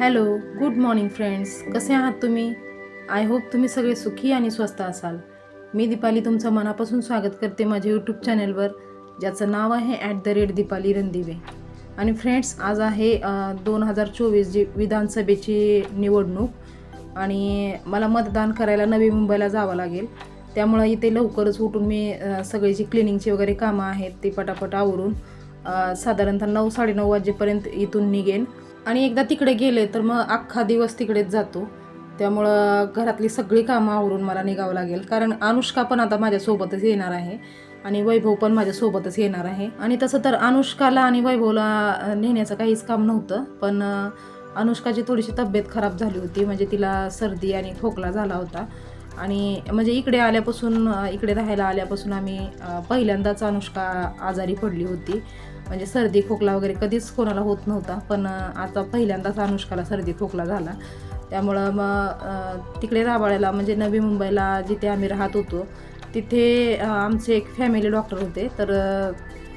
Hello good morning friends कसे आहात तुम्ही? आय होप तुम्ही सगळे सुखी आणि स्वस्त असाल. मी दीपाली तुमचं मनापासून स्वागत करते माझ्या यूट्यूब चॅनलवर ज्याचं नाव आहे at the rate Deepali Randive. आणि फ्रेंड्स आज आहे दोन हजार चोवीस जी विधानसभेची निवडणूक. आणि मला मतदान करायला नवी मुंबईला जावं लागेल. त्यामुळं इथे लवकरच उठून मी अ, सगळी जी क्लिनिंगची वगैरे कामं आहेत ती पटापट आवरून साधारणतः नऊ साडेनऊ वाजेपर्यंत इथून निघेन. आणि एकदा तिकडे गेले तर मग अख्खा दिवस तिकडेच जातो. त्यामुळं घरातली सगळी कामं आवरून मला निघावं लागेल. कारण अनुष्का पण आता माझ्यासोबतच येणार आहे आणि वैभव पण माझ्यासोबतच येणार आहे. आणि तसं तर अनुष्काला आणि वैभवला नेण्याचं काहीच काम नव्हतं. पण अनुष्काची थोडीशी तब्येत खराब झाली होती. म्हणजे तिला सर्दी आणि खोकला झाला होता. आणि म्हणजे इकडे आल्यापासून इकडे राहायला आल्यापासून आम्ही पहिल्यांदाच अनुष्का आजारी पडली होती. म्हणजे सर्दी खोकला वगैरे कधीच कोणाला होत नव्हता पण आता पहिल्यांदाच अनुष्काला सर्दी खोकला झाला. त्यामुळं मग तिकडे राबाळ्याला म्हणजे नवी मुंबईला जिथे आम्ही राहत होतो तिथे आमचे एक फॅमिली डॉक्टर होते. तर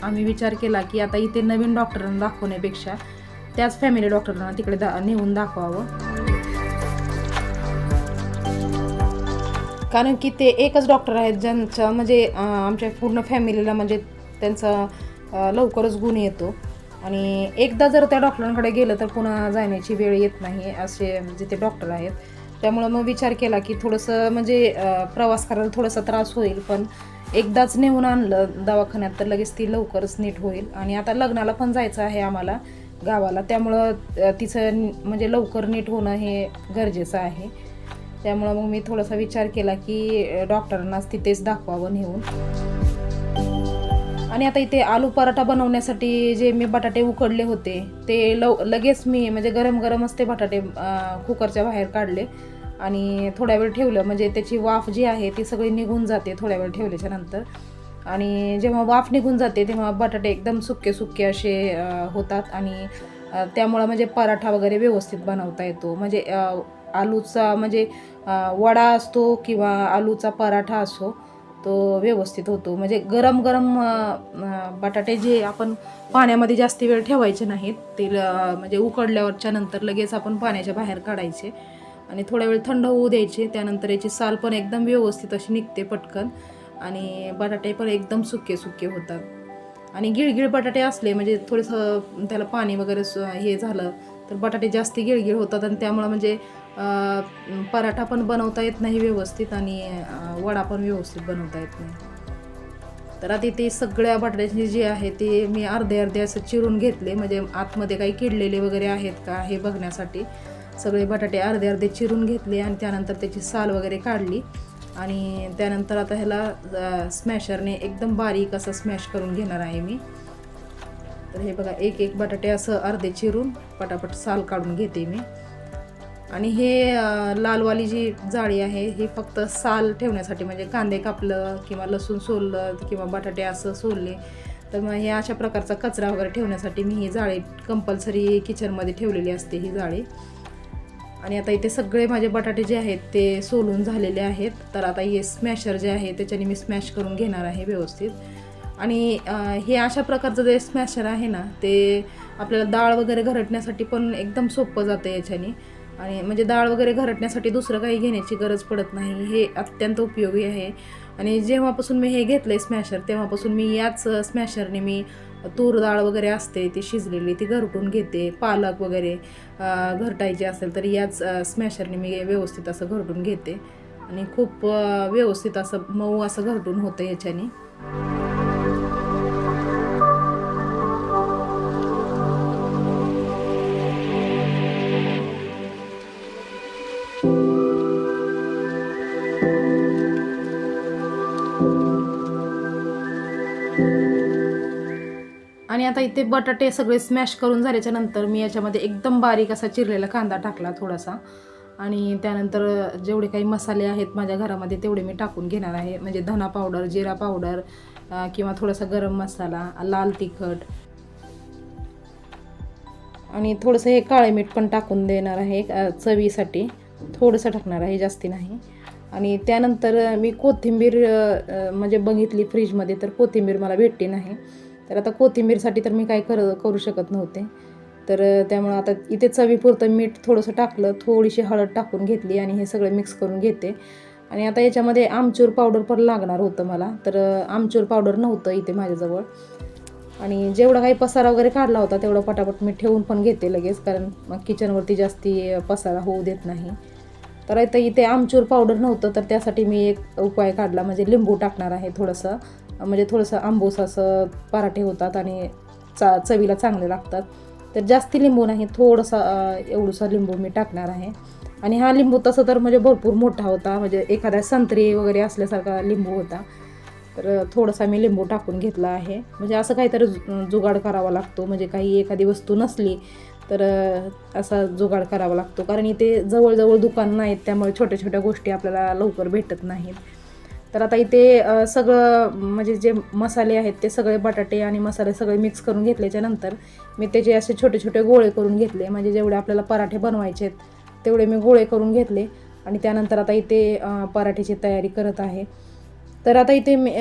आम्ही विचार केला की आता इथे नवीन डॉक्टरांना दाखवण्यापेक्षा त्याच फॅमिली डॉक्टरांना तिकडे दा नेऊन दाखवावं. कारण की ते एकच डॉक्टर आहेत ज्यांचं म्हणजे आमच्या पूर्ण फॅमिलीला म्हणजे त्यांचा लवकरच गुण येतो. आणि एकदा जर त्या डॉक्टरांकडे गेलं तर पुन्हा जाण्याची वेळ येत नाही असे म्हणजे जिथे डॉक्टर आहेत. त्यामुळं मग विचार केला की थोडंसं म्हणजे प्रवास करायला थोडासा त्रास होईल. पण एकदाच नेऊन आणलं दवाखान्यात तर लगेच ती लवकरच नीट होईल. आणि आता लग्नाला पण जायचं आहे आम्हाला गावाला. त्यामुळं तिचं म्हणजे लवकर नीट होणं हे गरजेचं आहे. त्यामुळं मग मी थोडासा विचार केला की डॉक्टरांनाच तिथेच दाखवावं नेऊन. आणि आता इथे आलू पराठा बनवण्यासाठी जे मी बटाटे उकडले होते ते लव लगेच मी म्हणजे गरम गरमच ते बटाटे कुकरच्या बाहेर काढले. आणि थोड्या वेळ ठेवलं म्हणजे त्याची वाफ जी आहे ती सगळी निघून जाते थोड्या वेळ ठेवल्याच्या नंतर. आणि जेव्हा वाफ निघून जाते तेव्हा बटाटे एकदम सुके सुके असे होतात. आणि त्यामुळं म्हणजे पराठा वगैरे व्यवस्थित बनवता येतो. म्हणजे आलूचा म्हणजे वडा असतो किंवा आलूचा पराठा असो तो व्यवस्थित होतो. म्हणजे गरम गरम बटाटे जे आपण पाण्यामध्ये जास्ती वेळ ठेवायचे नाहीत ते ल- म्हणजे उकडल्यावरच्या नंतर लगेच आपण पाण्याच्या बाहेर काढायचे आणि थोड्या वेळ थंड होऊ द्यायचे. त्यानंतर याची साल पण एकदम व्यवस्थित अशी निघते पटकन आणि बटाटे पण एकदम सुके सुके होतात. आणि गिळगिळ बटाटे असले म्हणजे थोडंसं त्याला पाणी वगैरे स- हे झालं तर बटाटे जास्ती गिळगिळ होतात आणि त्यामुळं म्हणजे पराठा पण बनवता येत नाही व्यवस्थित आणि वडा पण व्यवस्थित बनवता येत नाही. तर आता ते सगळ्या बटाट्याचे जे आहे ते मी अर्धे अर्धे असं चिरून घेतले. म्हणजे आतमध्ये काही किडलेले वगैरे आहेत का हे बघण्यासाठी सगळे बटाटे अर्धे अर्धे चिरून घेतले आणि त्यानंतर त्याची साल वगैरे काढली. आणि त्यानंतर आता ह्याला स्मॅशरने एकदम बारीक असं स्मॅश करून घेणार आहे मी. तर हे बघा एक एक बटाटे असं अर्धे चिरून पटापट साल काढून घेते मी. आणि हे लालवाली जी जाळी आहे ही फक्त साल ठेवण्यासाठी म्हणजे कांदे कापलं किंवा लसूण सोललं किंवा बटाटे असं सोलले तर मग हे अशा प्रकारचा कचरा वगैरे ठेवण्यासाठी मी ही जाळी कंपल्सरी किचनमध्ये ठेवलेली असते ही जाळी. आणि आता इथे सगळे माझे बटाटे जे आहेत ते सोलून झालेले आहेत. तर आता हे स्मॅशर जे आहे त्याच्याने मी स्मॅश करून घेणार आहे व्यवस्थित. आणि हे अशा प्रकारचं जे स्मॅशर आहे ना ते आपल्याला डाळ वगैरे घरटण्यासाठी पण एकदम सोपं जातं याच्याने. आणि म्हणजे डाळ वगैरे घरटण्यासाठी दुसरं काही घेण्याची गरज पडत नाही. हे अत्यंत उपयोगी आहे. आणि जेव्हापासून मी हे घेतलं आहे स्मॅशर तेव्हापासून मी याच स्मॅशरने मी तूर डाळ वगैरे असते ती शिजलेली ती घरटून घेते. पालक वगैरे घरटायची असेल तर याच स्मॅशरने मी व्यवस्थित असं घरटून घेते. आणि खूप व्यवस्थित असं मऊ असं घरटून होतं याच्याने. आणि आता इथे बटाटे सगळे स्मॅश करून झाल्याच्यानंतर मी याच्यामध्ये एकदम बारीक असा चिरलेला कांदा टाकला थोडासा. आणि त्यानंतर जेवढे काही मसाले आहेत माझ्या घरामध्ये तेवढे मी टाकून घेणार आहे. म्हणजे धना पावडर जिरा पावडर किंवा थोडासा गरम मसाला लाल तिखट. आणि थोडंसं हे काळे मीठ पण टाकून देणार आहे चवीसाठी. थोडंसं टाकणार आहे जास्ती नाही. आणि त्यानंतर मी कोथिंबीर म्हणजे बघितली फ्रीजमध्ये तर कोथिंबीर मला भेटली नाही. तर आता कोथिंबीरसाठी तर मी काय कर करू शकत नव्हते. तर त्यामुळं आता इथे चवीपुरतं मीठ थोडंसं टाकलं थोडीशी हळद टाकून घेतली आणि हे सगळं मिक्स करून घेते. आणि आता याच्यामध्ये आमचूर पावडर पण लागणार होतं मला तर आमचूर पावडर नव्हतं इथे माझ्याजवळ. आणि जेवढा काही पसारा वगैरे काढला होता तेवढं पटापट मी ठेवून पण घेते लगेच कारण मग किचनवरती जास्ती पसारा होऊ देत नाही. तर आता इथे आमचूर पावडर नव्हतं तर त्यासाठी मी एक उपाय काढला. म्हणजे लिंबू टाकणार आहे थोडंसं. म्हणजे थोडंसं आंबूस असं पराठे होतात आणि चा चवीला चांगले लागतात. तर जास्ती लिंबू नाही थोडंसं एवढंसा लिंबू मी टाकणार आहे. आणि हा लिंबू तसं तर म्हणजे भरपूर मोठा होता. म्हणजे एखाद्या संत्री वगैरे असल्यासारखा लिंबू होता. तर थोडासा मी लिंबू टाकून घेतला आहे. म्हणजे असं काहीतरी जु- जुगाड करावा लागतो. म्हणजे काही एखादी वस्तू नसली तर असा जुगाड करावा लागतो. कारण इथे जवळजवळ दुकान नाहीत त्यामुळे छोट्या छोट्या गोष्टी आपल्याला लवकर भेटत नाहीत. तर आता इथे सगळं म्हणजे जे मसाले आहेत ते सगळे बटाटे आणि मसाले सगळे मिक्स करून घेतल्याच्या नंतर मी त्याचे असे छोटे छोटे गोळे करून घेतले म्हणजे जेवढे आपल्याला पराठे बनवायचे आहेत तेवढे मी गोळे करून घेतले. आणि त्यानंतर आता इथे पराठेची तयारी करत आहे. तर आता इथे मी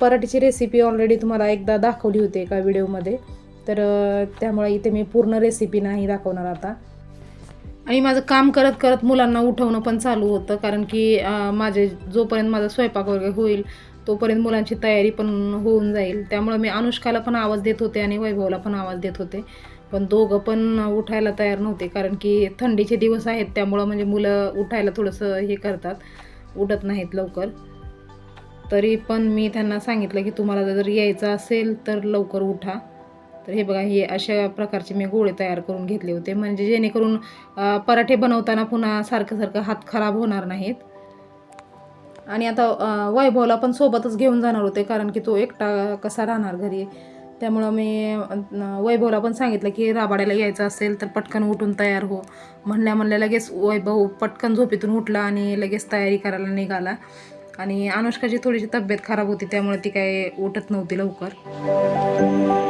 पराठीची रेसिपी ऑलरेडी तुम्हाला एकदा दाखवली होती एका व्हिडिओमध्ये तर त्यामुळे इथे मी पूर्ण रेसिपी नाही दाखवणार आता. आणि माझं काम करत करत मुलांना उठवणं पण चालू होतं कारण की माझे जोपर्यंत माझा स्वयंपाक वगैरे होईल तोपर्यंत मुलांची तयारी पण होऊन जाईल. त्यामुळं मी अनुष्काला पण आवाज देत होते आणि वैभवला पण आवाज देत होते. पण दोघं पण उठायला तयार नव्हते कारण की थंडीचे दिवस आहेत त्यामुळं म्हणजे मुलं उठायला थोडंसं हे करतात उठत नाहीत लवकर. तरी पण मी त्यांना सांगितलं की तुम्हाला जर यायचं असेल तर लवकर उठा. तर हे बघा हे अशा प्रकारचे मी गोळे तयार करून घेतले होते. म्हणजे जेणेकरून पराठे बनवताना पुन्हा सारखं सारखं हात खराब होणार नाहीत. आणि आता वैभवला पण सोबतच घेऊन जाणार होते कारण की तो एकटा कसा राहणार घरी? त्यामुळं मी वैभवला पण सांगितलं की राबाड्याला यायचं असेल तर पटकन उठून तयार हो. म्हणल्या म्हणल्या लगेच वैभव पटकन झोपेतून उठला आणि लगेच तयारी करायला निघाला. आणि अनुष्काची थोडीशी तब्येत खराब होती त्यामुळे ती काय उठत नव्हती लवकर.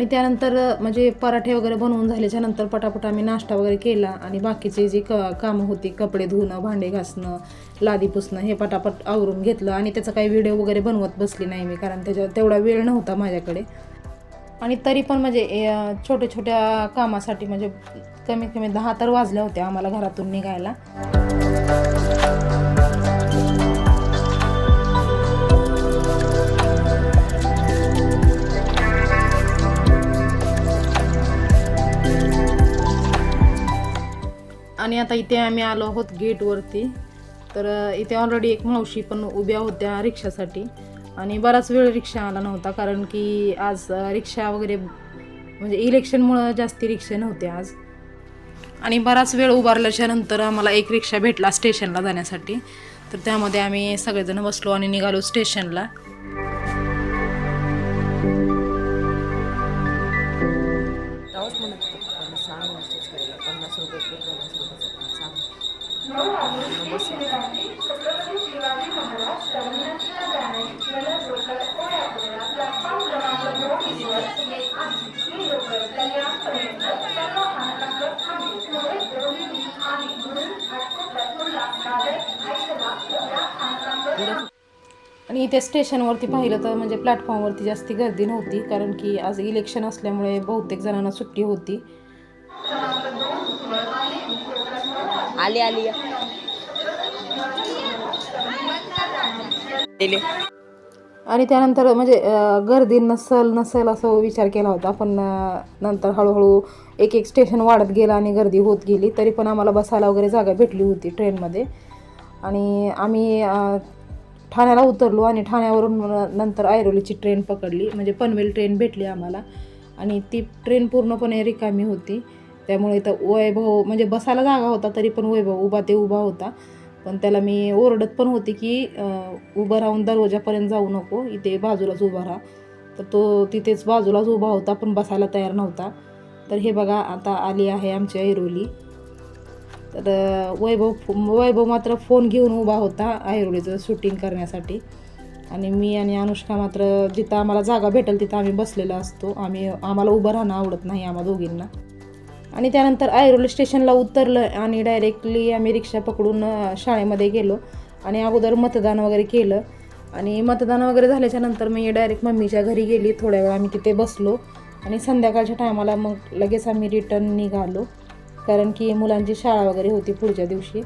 आणि त्यानंतर म्हणजे पराठे वगैरे बनवून झाल्याच्यानंतर पटापट आम्ही नाश्ता वगैरे केला आणि बाकीची जी क कामं होती कपडे धुणं भांडे घासणं लादी पुसणं हे पटापट आवरून घेतलं आणि त्याचा काही व्हिडिओ वगैरे बनवत बसली नाही मी कारण त्याच्या तेवढा वेळ नव्हता माझ्याकडे. आणि तरी पण म्हणजे छोट्या छोट्या कामासाठी म्हणजे कमीत कमी दहा तर वाजल्या होत्या आम्हाला घरातून निघायला. आणि आता इथे आम्ही आलो आहोत गेटवरती. तर इथे ऑलरेडी एक मावशी पण उभ्या होत्या रिक्षासाठी. आणि बराच वेळ रिक्षा आला नव्हता कारण की आज रिक्षा वगैरे म्हणजे इलेक्शनमुळं जास्ती रिक्षा नव्हते आज. आणि बराच वेळ उभारल्याच्या नंतर आम्हाला एक रिक्षा भेटला स्टेशनला जाण्यासाठी. तर त्यामध्ये आम्ही सगळेजण बसलो आणि निघालो स्टेशनला. म्हणत इथे स्टेशनवरती पाहिलं तर म्हणजे प्लॅटफॉर्मवरती जास्ती गर्दी नव्हती कारण की आज इलेक्शन असल्यामुळे बहुतेक जणांना सुट्टी होती. आली आली. आणि त्यानंतर म्हणजे गर्दी नसल नसल असं विचार केला होता. पण नंतर हळूहळू एक एक स्टेशन वाढत गेलं आणि गर्दी होत गेली. तरी पण आम्हाला बसायला वगैरे जागा भेटली होती ट्रेनमध्ये आणि आम्ही ठाण्याला उतरलो आणि ठाण्यावरून नंतर ऐरोलीची ट्रेन पकडली. म्हणजे पनवेल ट्रेन भेटली आम्हाला. आणि ती ट्रेन पूर्णपणे रिकामी होती. त्यामुळे इथं वैभव म्हणजे बसायला जागा होता तरी पण वैभव उभा ते उभा होता. पण त्याला मी ओरडत पण होती की उभं राहून दरवाजापर्यंत जाऊ नको इथे बाजूलाच उभा राहा. तर तो तिथेच बाजूलाच उभा होता पण बसायला तयार नव्हता. तर हे बघा आता आली आहे आमची ऐरोली. तर वैभव वैभव मात्र फोन घेऊन उभा होता ऐरोलीचं शूटिंग करण्यासाठी. आणि मी आणि अनुष्का मात्र जिथं आम्हाला जागा भेटेल तिथं आम्ही बसलेलो असतो. आम्ही आम्हाला उभं राहणं आवडत नाही आम्हा दोघींना. आणि त्यानंतर ऐरोली स्टेशनला उतरलं आणि डायरेक्टली आम्ही रिक्षा पकडून शाळेमध्ये गेलो. आणि अगोदर मतदान वगैरे केलं. आणि मतदान वगैरे झाल्याच्यानंतर मी डायरेक्ट मम्मीच्या घरी गेली. थोड्या वेळ आम्ही तिथे बसलो. आणि संध्याकाळच्या टायमाला मग लगेच आम्ही रिटर्न निघालो. कारण की मुलांची शाळा वगैरे होती पुढच्या दिवशी.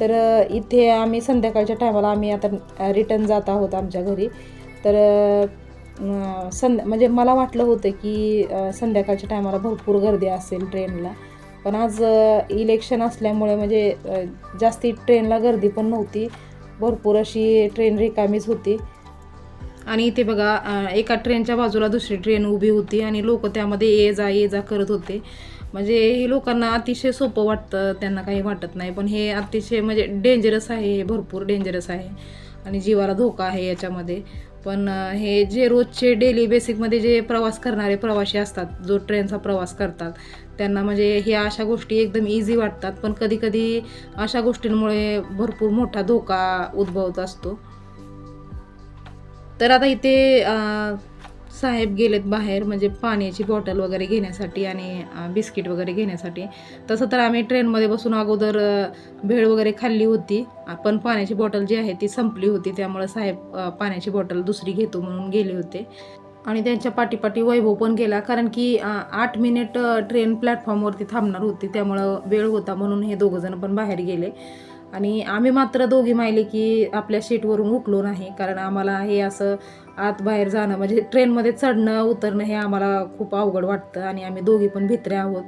तर इथे आम्ही संध्याकाळच्या टायमाला आम्ही आता रिटर्न जात आहोत आमच्या घरी. तर सं संध्या म्हणजे मला वाटलं होतं की संध्याकाळच्या टायमाला भरपूर गर्दी असेल ट्रेनला पण आज इलेक्शन असल्यामुळे म्हणजे जास्ती ट्रेनला गर्दी पण नव्हती. भरपूर अशी ट्रेन रिकामीच होती. आणि इथे बघा एका ट्रेनच्या बाजूला दुसरी ट्रेन उभी होती आणि लोक त्यामध्ये ये जा ये जा करत होते. म्हणजे हे लोकांना अतिशय सोपं वाटतं त्यांना काही वाटत नाही. पण हे अतिशय म्हणजे डेंजरस आहे हे भरपूर डेंजरस आहे. आणि जीवाला धोका आहे याच्यामध्ये. पण हे जे रोजचे डेली बेसिकमध्ये जे प्रवास करणारे प्रवासी असतात जो ट्रेनचा प्रवास करतात त्यांना म्हणजे ह्या अशा गोष्टी एकदम इझी वाटतात. पण कधीकधी अशा गोष्टींमुळे भरपूर मोठा धोका उद्भवत असतो. तर आता इथे साहेब गेलेत बाहेर म्हणजे पाण्याची बॉटल वगैरे घेण्यासाठी आणि बिस्किट वगैरे घेण्यासाठी. तसं तर आम्ही ट्रेनमध्ये बसून अगोदर भेळ वगैरे खाल्ली होती. पण पाण्याची बॉटल जी आहे ती संपली होती त्यामुळे साहेब पाण्याची बॉटल दुसरी घेतो म्हणून गेले होते. आणि त्यांच्या पाठीपाठी वैभव पण गेला कारण की आठ मिनिट ट्रेन प्लॅटफॉर्मवरती थांबणार होती त्यामुळं वेळ होता म्हणून हे दोघंजण पण बाहेर गेले. आणि आम्ही मात्र दोघी माहिले की आपल्या सीटवरून उठलो नाही कारण आम्हाला हे असं आत बाहेर जाणं म्हणजे ट्रेनमध्ये चढणं उतरणं हे आम्हाला खूप अवघड वाटतं आणि आम्ही दोघी पण भित्रे आहोत.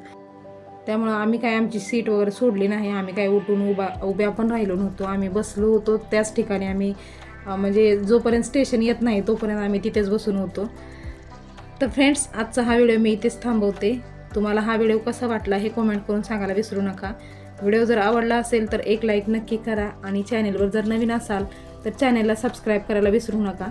त्यामुळं आम्ही काय आमची सीट वगैरे सोडली नाही आम्ही काय उठून उभा उभ्या पण राहिलो नव्हतो. आम्ही बसलो होतो त्याच ठिकाणी आम्ही म्हणजे जोपर्यंत स्टेशन येत नाही तोपर्यंत आम्ही तिथेच बसून होतो. तर फ्रेंड्स आजचा हा व्हिडिओ मी इथेच थांबवते. तुम्हाला हा व्हिडिओ कसा वाटला हे कमेंट करून सांगायला विसरू नका. व्हिडिओ जर आवडला असेल तर एक लाईक नक्की करा आणि चॅनेलवर जर नवीन असाल तर चॅनेलला सबस्क्राईब करायला विसरू नका.